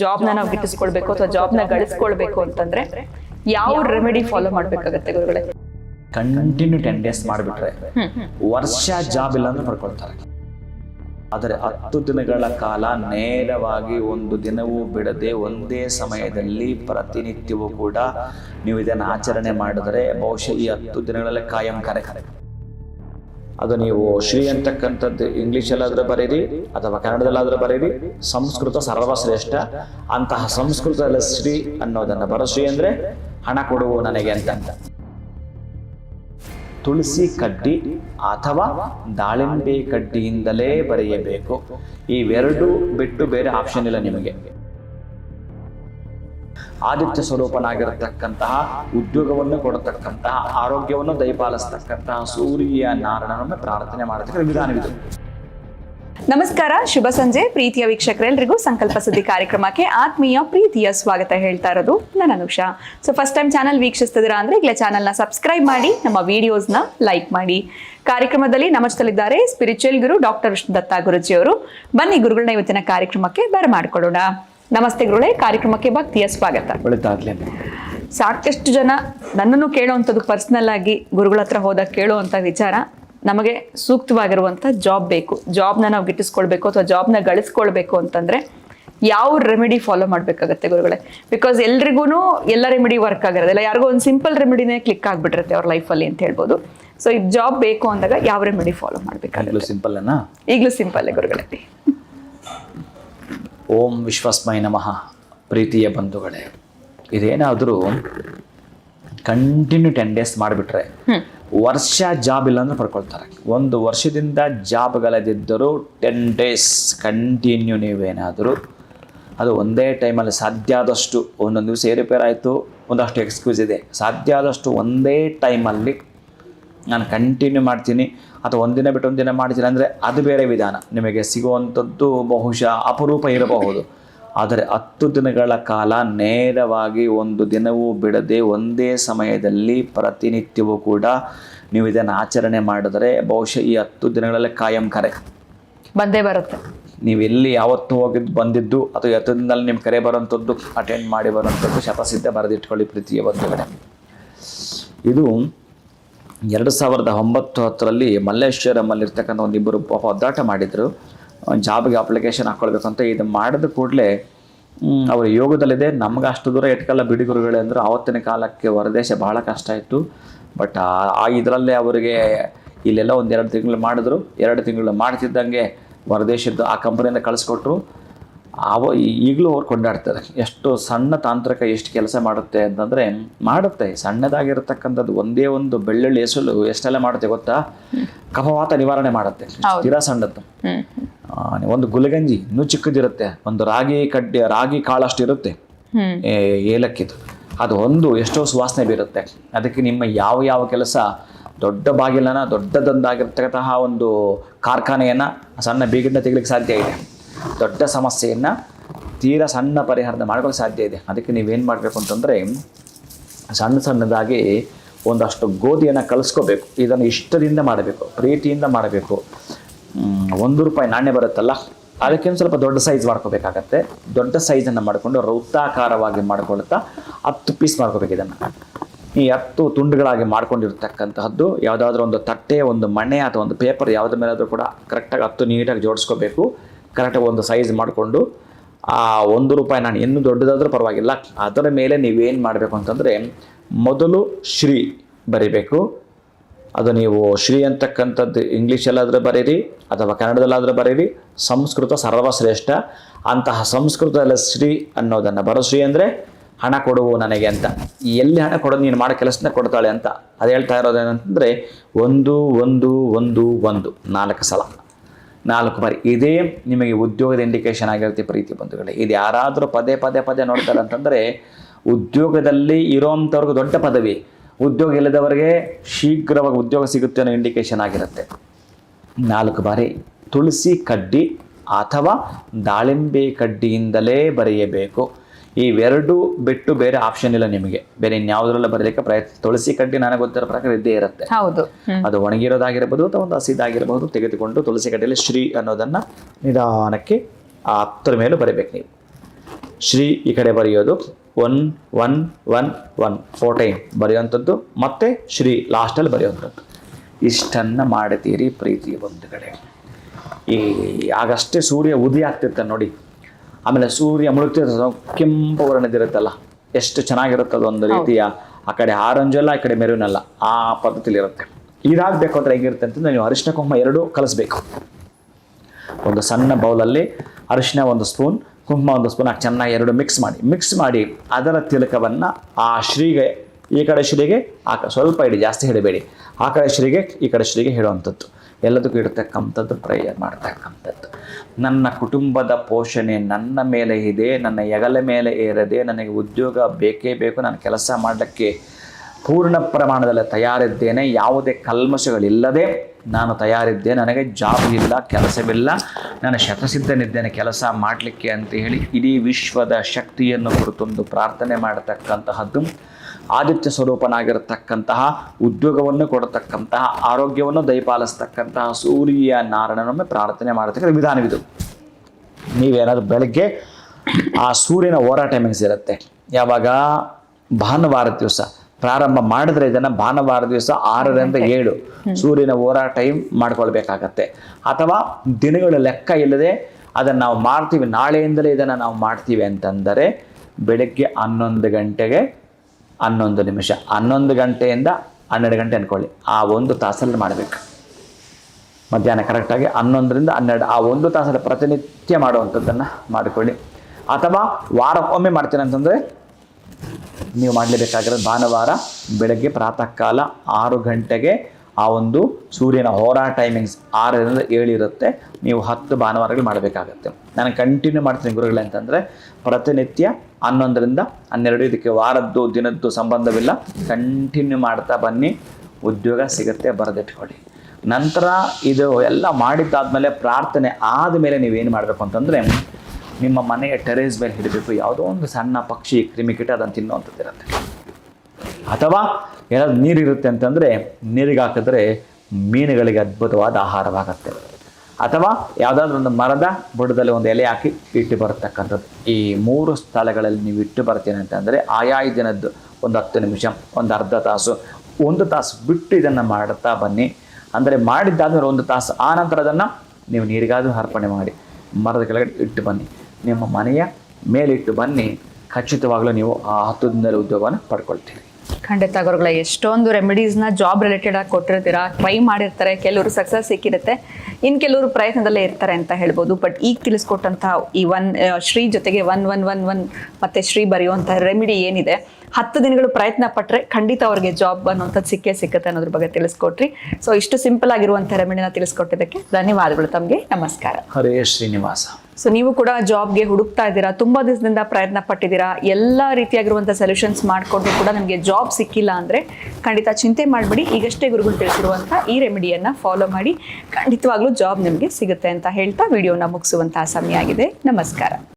ಜಾಬ್ನ ನಾವು ಗಿಟ್ಟಿಸ್ಕೊಳ್ಬೇಕು ಅಥವಾ ಜಾಬ್ನ ಗಳಿಸ್ಕೊಳ್ಬೇಕು ಅಂತಂದ್ರೆ ಯಾವ ರೆಮಿಡಿ ಫಾಲೋ ಮಾಡ್ಬೇಕಾಗತ್ತೆ ಗುರುಗಳೇ? ಕಂಟಿನ್ಯೂ ಟೆನ್ ಡೇಸ್ ಮಾಡಿಬಿಟ್ರೆ ವರ್ಷ ಜಾಬ್ ಇಲ್ಲ ಅಂದ್ರೆ ಪಡ್ಕೊಳ್ತಾರೆ ಆದರೆ ಹತ್ತು ದಿನಗಳ ಕಾಲ ನೇರವಾಗಿ ಒಂದು ದಿನವೂ ಬಿಡದೆ ಒಂದೇ ಸಮಯದಲ್ಲಿ ಪ್ರತಿನಿತ್ಯವೂ ಕೂಡ ನೀವು ಇದನ್ನು ಆಚರಣೆ ಮಾಡಿದರೆ ಬಹುಶಃ ಈ ಹತ್ತು ದಿನಗಳಲ್ಲಿ ಕಾಯಂ ಕರೆ ಅದು ನೀವು ಶ್ರೀ ಅಂತಕ್ಕಂಥದ್ದು ಇಂಗ್ಲೀಷಲ್ಲಾದ್ರೆ ಬರೀರಿ ಅಥವಾ ಕನ್ನಡದಲ್ಲಾದರೂ ಬರೀರಿ, ಸಂಸ್ಕೃತ ಸರ್ವಶ್ರೇಷ್ಠ. ಅಂತಹ ಸಂಸ್ಕೃತದಲ್ಲಿ ಶ್ರೀ ಅನ್ನೋದನ್ನ ಬರೋ ಶ್ರೀ ಅಂದ್ರೆ ಹಣ ಕೊಡುವು ನನಗೆ ಅಂತ ತುಳಸಿ ಕಡ್ಡಿ ಅಥವಾ ದಾಳಿಂಬೆ ಕಡ್ಡಿಯಿಂದಲೇ ಬರೆಯಬೇಕು. ಇವೆರಡು ಬಿಟ್ಟು ಬೇರೆ ಆಪ್ಷನ್ ಇಲ್ಲ ನಿಮಗೆ. ಆದಿತ್ಯ ಸ್ವರೂಪನಾಗಿರತಕ್ಕಂತಹ ಉದ್ಯೋಗವನ್ನು ಕೊಡತಕ್ಕಂತಹ, ಆರೋಗ್ಯವನ್ನು ದಯಪಾಲಿಸ್ತಕ್ಕಂತಹ ಸೂರ್ಯ ನಾರಾಯಣನನ್ನು ಪ್ರಾರ್ಥನೆ ಮಾಡತಕ್ಕ ವಿಧಾನವಿದು. ನಮಸ್ಕಾರ, ಶುಭ ಸಂಜೆ. ಪ್ರೀತಿಯ ವೀಕ್ಷಕರೆಲ್ಲರಿಗೂ ಸಂಕಲ್ಪ ಸುದ್ದಿ ಕಾರ್ಯಕ್ರಮಕ್ಕೆ ಆತ್ಮೀಯ ಪ್ರೀತಿಯ ಸ್ವಾಗತ ಹೇಳ್ತಾ ಇರೋದು ನನ್ನ Anusha. So first time channel ವೀಕ್ಷಿಸ್ತಿದ್ರ ಅಂದ್ರೆ ಈಗಲೇ ಚಾನಲ್ನ ಸಬ್ಸ್ಕ್ರೈಬ್ ಮಾಡಿ, ನಮ್ಮ ವಿಡಿಯೋಸ್ನ ಲೈಕ್ ಮಾಡಿ. ಕಾರ್ಯಕ್ರಮದಲ್ಲಿ ನಮಸ್ತಲಿದ್ದಾರೆ ಸ್ಪಿರಿಚುವಲ್ ಗುರು ಡಾಕ್ಟರ್ ವಿಷ್ಣುದತ್ತ ಗುರುಜಿ ಅವರು ಬನ್ನಿ ಗುರುಗಳನ್ನ ಇವತ್ತಿನ ಕಾರ್ಯಕ್ರಮಕ್ಕೆ ಬರಮಾಡ್ಕೊಳ್ಳೋಣ. ನಮಸ್ತೆ ಗುರುಳೆ ಕಾರ್ಯಕ್ರಮಕ್ಕೆ ಭಕ್ತಿಯ ಸ್ವಾಗತ. ಸಾಕಷ್ಟು ಜನ ನನ್ನನ್ನು ಕೇಳುವಂಥದ್ದು ಪರ್ಸ್ನಲ್ ಆಗಿ ಗುರುಗಳ ಹತ್ರ ಹೋದಾಗ ಕೇಳುವಂಥ ವಿಚಾರ ನಮಗೆ ಸೂಕ್ತವಾಗಿರುವಂಥ ಜಾಬ್ ಬೇಕು. ಜಾಬ್ನ ನಾವು ಗಿಟ್ಟಿಸ್ಕೊಳ್ಬೇಕು ಅಥವಾ ಜಾಬ್ನ ಗಳಿಸ್ಕೊಳ್ಬೇಕು ಅಂತಂದ್ರೆ ಯಾವ ರೆಮಿಡಿ ಫಾಲೋ ಮಾಡಬೇಕಾಗತ್ತೆ ಗುರುಗಳೇ? ಬಿಕಾಸ್ ಎಲ್ರಿಗೂ ಎಲ್ಲ ರೆಮಿಡಿ ವರ್ಕ್ ಆಗಿರೋದಿಲ್ಲ. ಯಾರಿಗೂ ಒಂದು ಸಿಂಪಲ್ ರೆಮಿಡಿನೇ ಕ್ಲಿಕ್ ಆಗಿಬಿಟ್ಟಿರುತ್ತೆ ಅವ್ರ ಲೈಫಲ್ಲಿ ಅಂತ ಹೇಳ್ಬೋದು. ಸೊ ಈ ಜಾಬ್ ಬೇಕು ಅಂದಾಗ ಯಾವ ರೆಮಿಡಿ ಫಾಲೋ ಮಾಡಬೇಕಾಗುತ್ತೆ? ಸಿಂಪಲ್ ಅನ್ನ ಈಗಲೂ ಸಿಂಪಲ್ಲೇ ಗುರುಗಳೇ. ಓಂ ವಿಶ್ವಸ್ಮಯ ನಮಃ ಪ್ರೀತಿಯ ಬಂಧುಗಳೇ. ಇದೇನಾದರೂ ಕಂಟಿನ್ಯೂ ಟೆನ್ ಡೇಸ್ ಮಾಡಿಬಿಟ್ರೆ ವರ್ಷ ಜಾಬ್ ಇಲ್ಲ ಅಂದ್ರೆ ಪಡ್ಕೊಳ್ತಾರೆ. ಒಂದು ವರ್ಷದಿಂದ ಜಾಬ್ಗಳದಿದ್ದರೂ ಟೆನ್ ಡೇಸ್ ಕಂಟಿನ್ಯೂ ನೀವೇನಾದರೂ ಅದು ಒಂದೇ ಟೈಮಲ್ಲಿ ಸಾಧ್ಯ ಆದಷ್ಟು ಒಂದೊಂದು ದಿವಸ ಏರುಪೇರು ಆಯಿತು ಒಂದಷ್ಟು ಎಕ್ಸ್ಕ್ಯೂಸ್ ಇದೆ. ಸಾಧ್ಯ ಆದಷ್ಟು ಒಂದೇ ಟೈಮಲ್ಲಿ ನಾನು ಕಂಟಿನ್ಯೂ ಮಾಡ್ತೀನಿ. ಅಥವಾ ಒಂದಿನ ಬಿಟ್ಟು ಒಂದಿನ ಮಾಡ್ತೀನಿ ಅಂದರೆ ಅದು ಬೇರೆ ವಿಧಾನ. ನಿಮಗೆ ಸಿಗುವಂಥದ್ದು ಬಹುಶಃ ಅಪರೂಪ ಇರಬಹುದು. ಆದರೆ ಹತ್ತು ದಿನಗಳ ಕಾಲ ನೇರವಾಗಿ ಒಂದು ದಿನವೂ ಬಿಡದೆ ಒಂದೇ ಸಮಯದಲ್ಲಿ ಪ್ರತಿನಿತ್ಯವೂ ಕೂಡ ನೀವು ಇದನ್ನು ಆಚರಣೆ ಮಾಡಿದರೆ ಬಹುಶಃ ಈ ಹತ್ತು ದಿನಗಳಲ್ಲಿ ಕಾಯಂ ಕರೆ. ಬಂದೇ ಬರುತ್ತೆ. ನೀವು ಎಲ್ಲಿ ಯಾವತ್ತು ಹೋಗಿದ್ದು ಬಂದಿದ್ದು ಅಥವಾ ಹತ್ತು ದಿನದಲ್ಲಿ ನಿಮ್ಮ ಕರೆ ಬರೋಂಥದ್ದು ಅಟೆಂಡ್ ಮಾಡಿ ಬರೋಂಥದ್ದು ಶತಸಿದ್ಧ ಬರೆದಿಟ್ಕೊಳ್ಳಿ ಪ್ರೀತಿಯ ಬಂಧುಗಳೇ. ಇದು ಎರಡು ಸಾವಿರದ ಒಂಬತ್ತು ಹತ್ತರಲ್ಲಿ ಮಲ್ಲೇಶ್ವರಮಲ್ಲಿರ್ತಕ್ಕಂಥ ಒಂದಿಬ್ಬರು ಪಾಪ ಒದ್ದಾಟ ಮಾಡಿದರು. ಜಾಬ್ಗೆ ಅಪ್ಲಿಕೇಶನ್ ಹಾಕ್ಕೊಳ್ಬೇಕಂತ ಇದು ಮಾಡಿದ ಕೂಡಲೇ ಅವರ ಯೋಗದಲ್ಲಿದೆ. ನಮ್ಗೆ ಅಷ್ಟು ದೂರ ಇಟ್ಕಲ್ಲ ಬಿಡಿ ಅಂದರು. ಆವತ್ತಿನ ಕಾಲಕ್ಕೆ ಹೊರದೇಶ ಬಹಳ ಕಷ್ಟ ಇತ್ತು. ಬಟ್ ಆ ಇದರಲ್ಲೇ ಅವರಿಗೆ ಇಲ್ಲೆಲ್ಲ ಒಂದು ಎರಡು ತಿಂಗಳು ಮಾಡಿದ್ರು. ಎರಡು ತಿಂಗಳು ಮಾಡ್ತಿದ್ದಂಗೆ ಹೊರದೇಶದ್ದು ಆ ಕಂಪನಿಯಿಂದ ಕಳಿಸ್ಕೊಟ್ರು. ಅವ ಈಗಲೂ ಅವ್ರು ಕೊಂಡಾಡ್ತಾರೆ. ಎಷ್ಟು ಸಣ್ಣ ತಾಂತ್ರಿಕ ಎಷ್ಟು ಕೆಲಸ ಮಾಡುತ್ತೆ ಅಂತಂದರೆ ಮಾಡುತ್ತೆ. ಸಣ್ಣದಾಗಿರತಕ್ಕಂಥದ್ದು ಒಂದೇ ಒಂದು ಬೆಳ್ಳುಳ್ಳಿ ಎಸಲು ಎಷ್ಟೆಲ್ಲ ಮಾಡುತ್ತೆ ಗೊತ್ತಾ? ಕಫವಾತ ನಿವಾರಣೆ ಮಾಡುತ್ತೆ. ತೀರಾ ಸಣ್ಣದ್ದು. ಒಂದು ಗುಲಗಂಜಿ ಇನ್ನೂ ಚಿಕ್ಕದಿರುತ್ತೆ. ಒಂದು ರಾಗಿ ಕಡ್ಡಿ ರಾಗಿ ಕಾಳಷ್ಟು ಇರುತ್ತೆ. ಏಲಕ್ಕಿದು. ಅದು ಒಂದು ಎಷ್ಟೋ ಸುವಾಸನೆ ಬೀರುತ್ತೆ. ಅದಕ್ಕೆ ನಿಮ್ಮ ಯಾವ ಯಾವ ಕೆಲಸ ದೊಡ್ಡ ಬಾಗಿಲನ ದೊಡ್ಡದೊಂದಾಗಿರ್ತಕ್ಕಂತಹ ಒಂದು ಕಾರ್ಖಾನೆಯನ್ನು ಸಣ್ಣ ಬೀಗಿಂದ ತೆಗಿಲಿಕ್ಕೆ ಸಾಧ್ಯ ಇದೆ. ದೊಡ್ಡ ಸಮಸ್ಯೆಯನ್ನು ತೀರಾ ಸಣ್ಣ ಪರಿಹಾರದ ಮಾಡ್ಕೊಳ್ಳೋಕೆ ಸಾಧ್ಯ ಇದೆ. ಅದಕ್ಕೆ ನೀವೇನು ಮಾಡಬೇಕು ಅಂತಂದರೆ, ಸಣ್ಣ ಸಣ್ಣದಾಗಿ ಒಂದಷ್ಟು ಗೋಧಿಯನ್ನು ಕಲಿಸ್ಕೋಬೇಕು ಇದನ್ನು ಇಷ್ಟದಿಂದ ಮಾಡಬೇಕು, ಪ್ರೀತಿಯಿಂದ ಮಾಡಬೇಕು. ಒಂದು ರೂಪಾಯಿ ನಾಣ್ಯ ಬರುತ್ತಲ್ಲ, ಅದಕ್ಕಿಂತ ಸ್ವಲ್ಪ ದೊಡ್ಡ ಸೈಜ್ ಮಾಡ್ಕೋಬೇಕಾಗತ್ತೆ. ದೊಡ್ಡ ಸೈಜನ್ನು ಮಾಡಿಕೊಂಡು ವೃತ್ತಾಕಾರವಾಗಿ ಮಾಡ್ಕೊಳ್ತಾ ಹತ್ತು ಪೀಸ್ ಮಾಡ್ಕೋಬೇಕು ಇದನ್ನು. ಈ ಹತ್ತು ತುಂಡುಗಳಾಗಿ ಮಾಡ್ಕೊಂಡಿರ್ತಕ್ಕಂತಹದ್ದು, ಯಾವುದಾದ್ರೂ ಒಂದು ತಟ್ಟೆ, ಒಂದು ಮಣೆ ಅಥವಾ ಒಂದು ಪೇಪರ್ ಯಾವುದ್ರ ಮೇಲಾದರೂ ಕೂಡ ಕರೆಕ್ಟಾಗಿ ಹತ್ತು ನೀಟಾಗಿ ಜೋಡಿಸ್ಕೋಬೇಕು. ಕರೆಕ್ಟಾಗಿ ಒಂದು ಸೈಜ್ ಮಾಡಿಕೊಂಡು, ಆ ಒಂದು ರೂಪಾಯಿ ನಾನು ಇನ್ನೂ ದೊಡ್ಡದಾದರೂ ಪರವಾಗಿಲ್ಲ. ಅದರ ಮೇಲೆ ನೀವೇನು ಮಾಡಬೇಕು ಅಂತಂದರೆ, ಮೊದಲು ಶ್ರೀ ಬರಿಬೇಕು. ಅದು ನೀವು ಶ್ರೀ ಅಂತಕ್ಕಂಥದ್ದು ಇಂಗ್ಲೀಷಲ್ಲಾದರೂ ಬರೀರಿ, ಅಥವಾ ಕನ್ನಡದಲ್ಲಾದರೂ ಬರೀರಿ, ಸಂಸ್ಕೃತ ಸರ್ವಶ್ರೇಷ್ಠ. ಅಂತಹ ಸಂಸ್ಕೃತದಲ್ಲಿ ಶ್ರೀ ಅನ್ನೋದನ್ನು ಬರೋ ಶ್ರೀ ಅಂದರೆ ಹಣ ಕೊಡುವು ನನಗೆ ಅಂತ. ಎಲ್ಲಿ ಹಣ ಕೊಡೋದು, ನೀನು ಮಾಡೋ ಕೆಲಸನ ಕೊಡ್ತಾಳೆ ಅಂತ. ಅದು ಹೇಳ್ತಾ ಇರೋದೇನಂತಂದರೆ, ಒಂದು ಒಂದು ಒಂದು ಒಂದು ನಾಲ್ಕು ಸಲ. ನಾಲ್ಕು ಬಾರಿ. ಇದೇ ನಿಮಗೆ ಉದ್ಯೋಗದ ಇಂಡಿಕೇಶನ್ ಆಗಿರುತ್ತೆ ಪ್ರೀತಿ ಬಂಧುಗಳೇ. ಇದು ಯಾರಾದರೂ ಪದೇ ಪದೇ ಪದೇ ನೋಡ್ತಾರೆ ಅಂತಂದರೆ, ಉದ್ಯೋಗದಲ್ಲಿ ಇರೋಂಥವ್ರಿಗೂ ದೊಡ್ಡ ಪದವಿ. ಉದ್ಯೋಗ ಇಲ್ಲದವರಿಗೆ ಶೀಘ್ರವಾಗಿ ಉದ್ಯೋಗ ಸಿಗುತ್ತೆ ಅನ್ನೋ ಇಂಡಿಕೇಶನ್ ಆಗಿರುತ್ತೆ. ನಾಲ್ಕು ಬಾರಿ ತುಳಸಿ ಕಡ್ಡಿ ಅಥವಾ ದಾಳಿಂಬೆ ಕಡ್ಡಿಯಿಂದಲೇ ಬರೆಯಬೇಕು. ಇವೆರಡು ಬಿಟ್ಟು ಬೇರೆ ಆಪ್ಷನ್ ಇಲ್ಲ ನಿಮಗೆ. ಬೇರೆ ಇನ್ಯಾವುದ್ರಲ್ಲ ಬರಲಿಕ್ಕೆ ಪ್ರಯತ್ನ ತುಳಸಿ ಕಡ್ಡಿ ನನಗೆ ಗೊತ್ತಿರೋ ಪ್ರಕಾರ ಇದ್ದೇ ಇರುತ್ತೆ. ಹೌದು. ಅದು ಒಣಗಿರೋದಾಗಿರ್ಬೋದು ಅಥವಾ ಒಂದು ಹಸಿದಾಗಿರ್ಬೋದು ತೆಗೆದುಕೊಂಡು ತುಳಸಿ ಕಡ್ಡಿಯಲ್ಲಿ ಶ್ರೀ ಅನ್ನೋದನ್ನ ನಿಧಾನಕ್ಕೆ ಆ ಹತ್ತರ ಮೇಲೂ ಬರೀಬೇಕು ನೀವು. ಶ್ರೀ ಈ ಕಡೆ ಬರೆಯೋದು one one one one four time ಬರೆಯುವಂಥದ್ದು ಮತ್ತೆ ಶ್ರೀ ಲಾಸ್ಟಲ್ಲಿ ಬರೆಯುವಂಥದ್ದು. ಇಷ್ಟನ್ನು ಮಾಡ್ತೀರಿ ಪ್ರೀತಿ ಕಡೆ ಈ ಆಗಷ್ಟೇ ಸೂರ್ಯ ಉದಿ ಆಗ್ತಿರ್ತಾನೆ ನೋಡಿ. ಆಮೇಲೆ ಸೂರ್ಯ ಮುಳುಗ್ತಿರ್ತದ ಕೆಂಪು ವರ್ಣದಿರುತ್ತಲ್ಲ ಎಷ್ಟು ಚೆನ್ನಾಗಿರುತ್ತೆ ಒಂದು ರೀತಿಯ ಆ ಕಡೆ ಆರೆಂಜ್ ಅಲ್ಲ ಆ ಕಡೆ ಮೆರೂನ್ ಅಲ್ಲ ಆ ಪದ್ಧತಿಲಿ ಇರುತ್ತೆ. ಇದಾಗಬೇಕು ಅಂದ್ರೆ ಹೇಗಿರುತ್ತೆ ಅಂತಂದ್ರೆ ನೀವು ಅರಿಶಿನ ಕುಂಕುಮ ಎರಡೂ ಕಲಿಸ್ಬೇಕು. ಒಂದು ಸಣ್ಣ ಬೌಲಲ್ಲಿ ಅರಿಶಿನ ಒಂದು ಸ್ಪೂನ್ ಕುಂಕುಮ ಒಂದು ಸ್ಪೂನ್ ಹಾಕಿ ಚೆನ್ನಾಗಿ ಎರಡು ಮಿಕ್ಸ್ ಮಾಡಿ. ಮಿಕ್ಸ್ ಮಾಡಿ ಅದರ ತಿಲಕವನ್ನು ಆ ಶ್ರೀಗೆ ಈ ಕಡೆ ಶ್ರೀಗೆ ಆ ಸ್ವಲ್ಪ ಇಡಿ ಜಾಸ್ತಿ ಹಿಡಬೇಡಿ. ಆ ಕಡೆ ಶ್ರೀಗೆ ಈ ಕಡೆ ಶ್ರೀಗೆ ಹಿಡುವಂಥದ್ದು ಎಲ್ಲದಕ್ಕೂ ಇಡತಕ್ಕಂಥದ್ದು ಪ್ರೇಯರ್ ಮಾಡ್ತಕ್ಕಂಥದ್ದು. ನನ್ನ ಕುಟುಂಬದ ಪೋಷಣೆ ನನ್ನ ಮೇಲೆ ಇದೆ, ನನ್ನ ಹೆಗಲ ಮೇಲೆ ಏರದೆ ನನಗೆ ಉದ್ಯೋಗ ಬೇಕೇ ಬೇಕು, ನಾನು ಕೆಲಸ ಮಾಡಲಿಕ್ಕೆ ಪೂರ್ಣ ಪ್ರಮಾಣದಲ್ಲಿ ತಯಾರಿದ್ದೇನೆ, ಯಾವುದೇ ಕಲ್ಮಶಗಳಿಲ್ಲದೆ ನಾನು ತಯಾರಿದ್ದೆ ನನಗೆ ಜಾಬ್ ಇಲ್ಲ, ಕೆಲಸವಿಲ್ಲ, ನಾನು ಶತಸಿದ್ಧನಿದ್ದೇನೆ, ಕೆಲಸ ಮಾಡಲಿಕ್ಕೆ ಅಂತ ಹೇಳಿ ಇಡೀ ವಿಶ್ವದ ಶಕ್ತಿಯನ್ನು ಕುರಿತೊಂದು ಪ್ರಾರ್ಥನೆ ಮಾಡತಕ್ಕಂತಹದ್ದು. ಆದಿತ್ಯ ಸ್ವರೂಪನಾಗಿರತಕ್ಕಂತಹ ಉದ್ಯೋಗವನ್ನು ಕೊಡತಕ್ಕಂತಹ ಆರೋಗ್ಯವನ್ನು ದಯಪಾಲಿಸ್ತಕ್ಕಂತಹ ಸೂರ್ಯ ನಾರಾಯಣನೊಮ್ಮೆ ಪ್ರಾರ್ಥನೆ ಮಾಡತಕ್ಕಂಥ ವಿಧಾನವಿದು. ನೀವೇನಾದ್ರು ಬೆಳಗ್ಗೆ ಆ ಸೂರ್ಯನ ಹೋರಾಟ ಟೈಮಿಂಗ್ಸ್ ಇರುತ್ತೆ ಯಾವಾಗ? ಭಾನುವಾರ ದಿವಸ. ಪ್ರಾರಂಭ ಮಾಡಿದ್ರೆ ಇದನ್ನ ಭಾನುವಾರ ದಿವಸ ಆರರಿಂದ ಏಳು. ಸೂರ್ಯನ ಹೋರಾಟ ಟೈಮ್ ಮಾಡ್ಕೊಳ್ಬೇಕಾಗತ್ತೆ. ಅಥವಾ ದಿನಗಳ ಲೆಕ್ಕ ಇಲ್ಲದೆ ಅದನ್ನು ನಾವು ಮಾಡ್ತೀವಿ. ನಾಳೆಯಿಂದಲೇ ಇದನ್ನು ನಾವು ಮಾಡ್ತೀವಿ ಅಂತಂದರೆ ಬೆಳಗ್ಗೆ ಹನ್ನೊಂದು ಗಂಟೆಗೆ ಹನ್ನೊಂದು ನಿಮಿಷ. ಹನ್ನೊಂದು ಗಂಟೆಯಿಂದ ಹನ್ನೆರಡು ಗಂಟೆ ಅಂದ್ಕೊಳ್ಳಿ ಆ ಒಂದು ತಾಸಲ್ಲಿ ಮಾಡಬೇಕು. ಮಧ್ಯಾಹ್ನ ಕರೆಕ್ಟಾಗಿ ಹನ್ನೊಂದರಿಂದ ಹನ್ನೆರಡು ಆ ಒಂದು ತಾಸಲ್ಲಿ ಪ್ರತಿನಿತ್ಯ ಮಾಡುವಂಥದ್ದನ್ನು ಮಾಡಿಕೊಳ್ಳಿ. ಅಥವಾ ವಾರಕ್ಕೊಮ್ಮೆ ಮಾಡ್ತೀನಿ ಅಂತಂದರೆ ನೀವು ಮಾಡಲೇಬೇಕಾಗಿರೋದು ಭಾನುವಾರ ಬೆಳಗ್ಗೆ ಪ್ರಾತಃ ಕಾಲ ಆರು ಗಂಟೆಗೆ ಆ ಒಂದು ಸೂರ್ಯನ ಹೋರಾ ಟೈಮಿಂಗ್ಸ್ ಆರರಿಂದ ಏಳಿರುತ್ತೆ ನೀವು ಹತ್ತು ಭಾನುವಾರಗಳು ಮಾಡಬೇಕಾಗತ್ತೆ. ನಾನು ಕಂಟಿನ್ಯೂ ಮಾಡ್ತೀನಿ ಗುರುಗಳೇ ಅಂತಂದರೆ, ಪ್ರತಿನಿತ್ಯ ಹನ್ನೊಂದರಿಂದ ಹನ್ನೆರಡು, ಇದಕ್ಕೆ ವಾರದ್ದು, ದಿನದ್ದು ಸಂಬಂಧವಿಲ್ಲ. ಕಂಟಿನ್ಯೂ ಮಾಡ್ತಾ ಬನ್ನಿ. ಉದ್ಯೋಗ ಸಿಗುತ್ತೆ, ಬರೆದಿಟ್ಕೊಳ್ಳಿ. ನಂತರ ಇದು ಎಲ್ಲ ಮಾಡಿದ್ದಾದಮೇಲೆ ಪ್ರಾರ್ಥನೆ ಆದಮೇಲೆ ನೀವೇನು ಮಾಡಬೇಕು ಅಂತಂದರೆ, ನಿಮ್ಮ ಮನೆಯ ಟೆರೇಸ್ ಮೇಲೆ ಹಿಡಬೇಕು ಯಾವುದೋ ಒಂದು ಸಣ್ಣ ಪಕ್ಷಿ ಕ್ರಿಮಿಕೀಟ ಅದನ್ನು ತಿನ್ನುವಂಥದ್ದು ಇರುತ್ತೆ ಅಥವಾ ಏನಾದ್ರು ನೀರಿರುತ್ತೆ ಅಂತಂದರೆ ನೀರಿಗೆ ಹಾಕಿದ್ರೆ ಮೀನುಗಳಿಗೆ ಅದ್ಭುತವಾದ ಆಹಾರವಾಗುತ್ತೆ. ಅಥವಾ ಯಾವುದಾದ್ರೂ ಒಂದು ಮರದ ಬುಡದಲ್ಲಿ ಒಂದು ಎಲೆ ಹಾಕಿ ಇಟ್ಟು ಬರತಕ್ಕಂಥದ್ದು. ಈ ಮೂರು ಸ್ಥಳಗಳಲ್ಲಿ ನೀವು ಇಟ್ಟು ಬರ್ತೀನಿ ಅಂತಂದರೆ ಆಯಾ ದಿನದ್ದು ಒಂದು ಹತ್ತು ನಿಮಿಷ, ಒಂದು ಅರ್ಧ ತಾಸು, ಒಂದು ತಾಸು ಬಿಟ್ಟು ಇದನ್ನು ಮಾಡುತ್ತಾ ಬನ್ನಿ. ಅಂದರೆ ಮಾಡಿದ್ದಾದ್ಮೇಲೆ ಒಂದು ತಾಸು ಆ ನಂತರ ಅದನ್ನು ನೀವು ನೀರಿಗಾದರೂ ಅರ್ಪಣೆ ಮಾಡಿ, ಮರದ ಕೆಳಗಡೆ ಇಟ್ಟು ಬನ್ನಿ. ನಿಮ್ಮ ಮನೆಯ ಮೇಲಿಟ್ಟು ಬನ್ನಿ. ಖಚಿತವಾಗಲೂ ನೀವು ಆ ಹತ್ತು ದಿನದಲ್ಲಿ ಉದ್ಯೋಗವನ್ನು ಪಡ್ಕೊಳ್ತೀರಿ. ಖಂಡಿತ ಗುರುಗಳ ಎಷ್ಟೊಂದು ರೆಮಿಡೀಸ್ನ ಜಾಬ್ ರಿಲೇಟೆಡ್ ಆಗಿ ಕೊಟ್ಟಿರ್ತೀರಾ ಟ್ರೈ ಮಾಡಿರ್ತಾರೆ, ಕೆಲವರು ಸಕ್ಸಸ್ ಸಿಕ್ಕಿರುತ್ತೆ. ಇನ್ನು ಕೆಲವರು ಪ್ರಯತ್ನದಲ್ಲೇ ಇರ್ತಾರೆ ಅಂತ ಹೇಳ್ಬೋದು. ಬಟ್ ಈಗ ತಿಳಿಸ್ಕೊಟ್ಟಂತಹ ಈ ಒನ್ ಶ್ರೀ ಜೊತೆಗೆ ಒನ್ ಒನ್ ಒನ್ ಒನ್ ಮತ್ತೆ ಶ್ರೀ ಬರೆಯುವಂತಹ ರೆಮಿಡಿ ಏನಿದೆ ಹತ್ತು ದಿನಗಳು ಪ್ರಯತ್ನ ಪಟ್ಟರೆ ಖಂಡಿತ ಅವ್ರಿಗೆ ಜಾಬ್ ಅನ್ನೋಂಥದ್ದು ಸಿಕ್ಕೇ ಸಿಕ್ಕತ್ತೆ ಅನ್ನೋದ್ರ ಬಗ್ಗೆ ತಿಳಿಸ್ಕೊಟ್ರಿ. ಸೊ ಇಷ್ಟು ಸಿಂಪಲ್ ಆಗಿರುವಂಥ ರೆಮಿಡಿನ ತಿಳಿಸ್ಕೊಟ್ಟಿದ್ದಕ್ಕೆ ಧನ್ಯವಾದಗಳು ತಮಗೆ. ನಮಸ್ಕಾರ. ಹರೇ ಶ್ರೀನಿವಾಸ. ಸೊ ನೀವು ಕೂಡ ಜಾಬ್ಗೆ ಹುಡುಕ್ತಾ ಇದ್ದೀರಾ ತುಂಬಾ ದಿವಸದಿಂದ ಪ್ರಯತ್ನ ಪಟ್ಟಿದ್ದೀರಾ ಎಲ್ಲ ರೀತಿಯಾಗಿರುವಂಥ ಸೊಲ್ಯೂಷನ್ಸ್ ಮಾಡಿಕೊಂಡು ಕೂಡ ನಿಮಗೆ ಜಾಬ್ ಸಿಕ್ಕಿಲ್ಲ ಅಂದರೆ ಖಂಡಿತ ಚಿಂತೆ ಮಾಡಬೇಡಿ. ಈಗಷ್ಟೇ ಗುರುಗಳು ತಿಳಿಸಿರುವಂಥ ಈ ರೆಮಿಡಿಯನ್ನು ಫಾಲೋ ಮಾಡಿ ಖಂಡಿತವಾಗ್ಲೂ ಜಾಬ್ ನಿಮಗೆ ಸಿಗುತ್ತೆ ಅಂತ ಹೇಳ್ತಾ ವಿಡಿಯೋನ ಮುಗಿಸುವಂತಹ ಸಮಯ ಆಗಿದೆ. ನಮಸ್ಕಾರ.